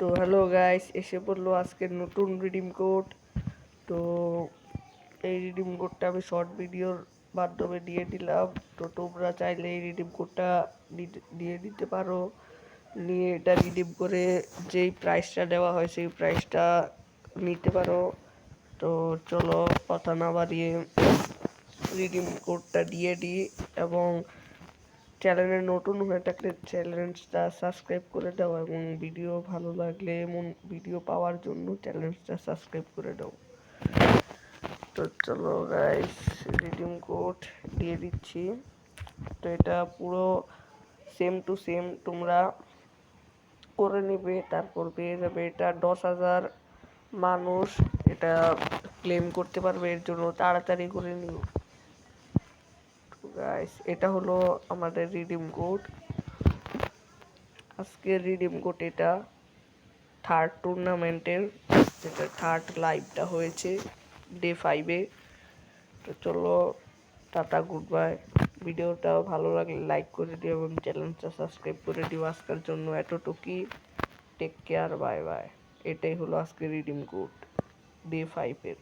তো hello guys, এসে পড়ল আজকের নতুন রিডিম কোড তো এই রিডিম কোডটা আমি শর্ট ভিডিওর মাধ্যমে দিয়ে দিলাম। তো তোমরা চাইলে এই রিডিম কোডটা দিয়ে দিতে পারো। নিয়ে এটা রিডিম করে যেই প্রাইসটা দেওয়া হয় সেই প্রাইসটা নিতে পারো। তো চলো কথা না বাড়িয়ে রিডিম কোডটা দিয়ে দিই এবং চ্যানেলে নতুন হয়ে থাকলে চ্যানেলটা সাবস্ক্রাইব করে দাও এবং ভিডিও ভালো লাগলে এমন ভিডিও পাওয়ার জন্য চ্যানেলটা সাবস্ক্রাইব করে দাও। তো চলো গাইস রিডিম কোড দিয়ে দিচ্ছি। তো এটা পুরো সেম টু সেম তোমরা করে নেবে, তারপর পেয়ে যাবে এটা দশ হাজার মানুষ এটা ক্লেম করতে পারবে, এর জন্য তাড়াতাড়ি করে নিও। গাইস এটা হলো আমাদের রিডিম কোড আজকে রিডিম কোড এটা থার্ড টুর্নামেন্টের যেটা থার্ড লাইভটা হয়েছে ডে ফাইভে তো চলো, টাটা গুড বাই ভিডিওটা ভালো লাগলে লাইক করে দিও এবং চ্যানেলটা সাবস্ক্রাইব করে দিও। আজকের জন্য এতটুকুই। টেক কেয়ার বাই বাই এটাই হলো আজকে রিডিম কোড ডে ফাইভের